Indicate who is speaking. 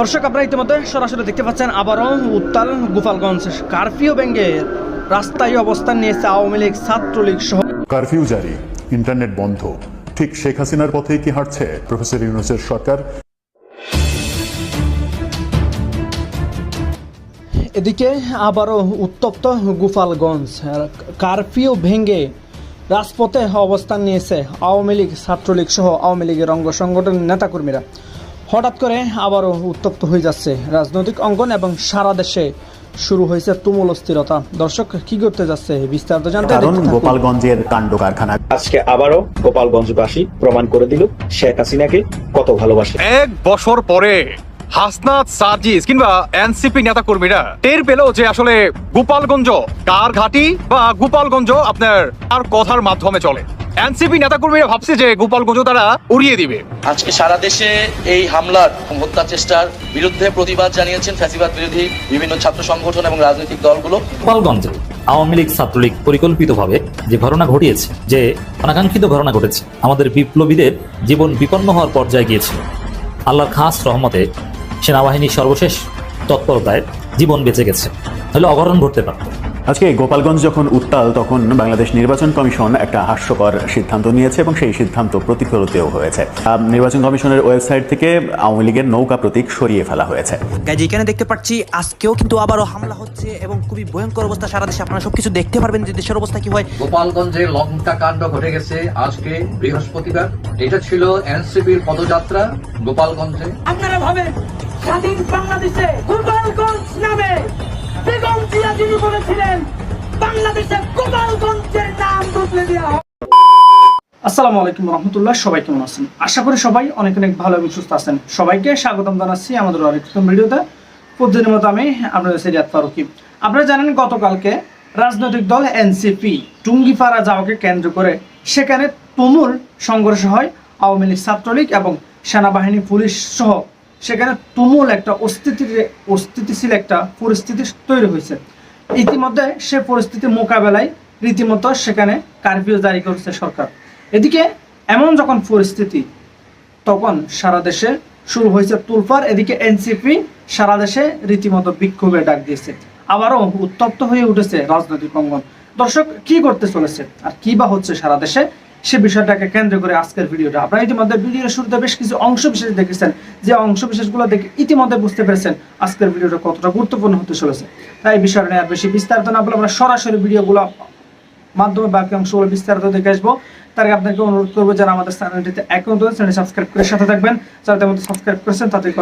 Speaker 1: দর্শক আপনারা ইতিমধ্যে সরাসরি দেখতে পাচ্ছেন আবারও উত্তাল গোপালগঞ্জ কারফিউ ব্যাঙ্গে রাস্তায় অবস্থান নিয়েছে আওয়ামী লীগ ছাত্রলীগ সহ
Speaker 2: কারফিউ জারি ইন্টারনেট বন্ধ। ঠিক শেখ হাসিনার পথেই কি হাঁটছে প্রফেসর ইউনুসের সরকার?
Speaker 1: এদিকে আবারও উত্তপ্ত গোপালগঞ্জ। কারফিউ ভেঙে রাজপথে অবস্থান নিয়েছে আওয়ামী লীগ ছাত্রলীগ সহ আওয়ামী লীগের অঙ্গ সংগঠনের নেতাকর্মীরা। হঠাৎ করে আবারও উত্তপ্ত হয়ে যাচ্ছে রাজনৈতিক অঙ্গন এবং সারা দেশে শুরু হয়েছে তুমুল অস্থিরতা। দর্শক কি করতে যাচ্ছে বিস্তারিত জানতে
Speaker 3: কারণ গোপালগঞ্জের কাণ্ড কারখানা
Speaker 4: আজকে আবারও গোপালগঞ্জবাসী প্রমাণ করে দিল শেখ হাসিনাকে কত ভালোবাসে।
Speaker 5: এক বছর পরে হাসনাত সার্জিস কিংবা এনসিপি নেতা কর্মীরা টের পেল যে আসলে গোপালগঞ্জ কার ঘাটি বা গোপালগঞ্জ আপনার আর কথার মাধ্যমে চলে। এনসিপি নেতা কর্মীরা ভাবছে যে গোপালগঞ্জ তারা উড়িয়ে দিবে।
Speaker 6: আজকে সারা দেশে এই হামলার হত্যা চেষ্টার বিরুদ্ধে প্রতিবাদ জানিয়েছেন ফ্যাসিবাদ বিরোধী বিভিন্ন ছাত্র সংগঠন এবং রাজনৈতিক দলগুলো।
Speaker 7: গোপালগঞ্জে আওয়ামী লীগ ছাত্রলীগ পরিকল্পিতভাবে যে ঘটনা ঘটিয়েছে যে অনাকাঙ্ক্ষিত ঘটনা ঘটেছে আমাদের বিপ্লবীদের জীবন বিপন্ন হওয়ার পর্যায়ে গিয়েছিল। আল্লাহর খাস রহমতে সেনাবাহিনীর সর্বশেষ তৎপরতায় জীবন বেঁচে গেছে। হলে অঘটন ঘটতে পারত।
Speaker 3: আজকে গোপালগঞ্জ যখন উত্তাল তখন বাংলাদেশ নির্বাচন কমিশন একটা হাস্যকর সিদ্ধান্ত নিয়েছে এবং সেই সিদ্ধান্ত প্রতিফলিতও হয়েছে। নির্বাচন কমিশনের ওয়েবসাইট থেকে আওয়ামী লীগের নৌকা প্রতীক সরিয়ে ফেলা হয়েছে।
Speaker 8: গাইজ এখানে দেখতে পাচ্ছি আজকেও কিন্তু আবারও হামলা হচ্ছে এবং খুবই ভয়ঙ্কর অবস্থা সারা দেশে। আপনারা সবকিছু দেখতে পারবেন যে দেশের অবস্থা কি হয়।
Speaker 9: গোপালগঞ্জে লঙ্কা কাণ্ড ঘটে গেছে আজকে বৃহস্পতিবার। এটা ছিল এনসিপির পদযাত্রা গোপালগঞ্জে।
Speaker 10: আপনারা ভাবেন স্বাধীন বাংলাদেশে গোপালগঞ্জ নামে বেগম জিয়া যিনি বলেছিলেন, বাংলাদেশে গোপালগঞ্জের নাম বদলে দেওয়া
Speaker 1: আসসালামু আলাইকুম রহমতুল্লাহ, সবাই কেমন আছেন? আশা করি সবাই অনেক অনেক ভালো এবং সুস্থ আছেন। সবাইকে স্বাগতম জানাচ্ছি আমাদের আরেকটা ভিডিওতে। প্রতিদিনের মতো আমি আপনাদের সিরিয়াত ফারুকি। আপনারা জানেন, গতকালকে রাজনৈতিক দল এনসিপি টুঙ্গিপাড়া যাওয়াকে কেন্দ্র করে সেখানে তুমুল সংঘর্ষ হয়। আওয়ামী লীগ ছাত্রলীগ এবং সেনাবাহিনী, পুলিশ সহ সেখানে তুমুল একটা অস্থিতি অস্থিতিশীল একটা পরিস্থিতি তৈরি হয়েছে। ইতিমধ্যে সে পরিস্থিতি মোকাবেলায় রীতিমতো সেখানে কারফিউ জারি করেছে সরকার। এদিকে এমন যখন পরিস্থিতি, তখন সারা দেশে শুরু হয়েছে তুলফার। এদিকে এনসিপি সারা দেশে রীতিমতো বিক্ষোভে ডাক দিয়েছে। আবারও উত্তপ্ত হয়ে উঠেছে রাজনৈতিক অঙ্গন। দর্শক, কি করতে চলেছে? আর কি বা হচ্ছে সারা দেশে? সে বিষয়টাকে কেন্দ্র করে আজকের ভিডিওটা। আপনারা ইতিমধ্যে ভিডিওর শুরুতে বেশ কিছু অংশ বিশেষ দেখেছেন। যে অংশ বিশেষগুলো দেখে ইতিমধ্যে বুঝতে পেরেছেন আজকের ভিডিওটা কতটা গুরুত্বপূর্ণ হতে চলেছে। তাই এই বিষয়টা নিয়ে আর বেশি বিস্তারিত না বলে আমরা সরাসরি ভিডিওগুলো মাধ্যমে বাকি অংশগুলো বিস্তারিত দেখে আসব। তার আগে আপনাকে অনুরোধ করব যারা আমাদের চ্যানেলটিতে অ্যাকাউন্ট চ্যানেল সাবস্ক্রাইব করে সাথে থাকবেন। যারা সাবস্ক্রাইব করেছেন তাদের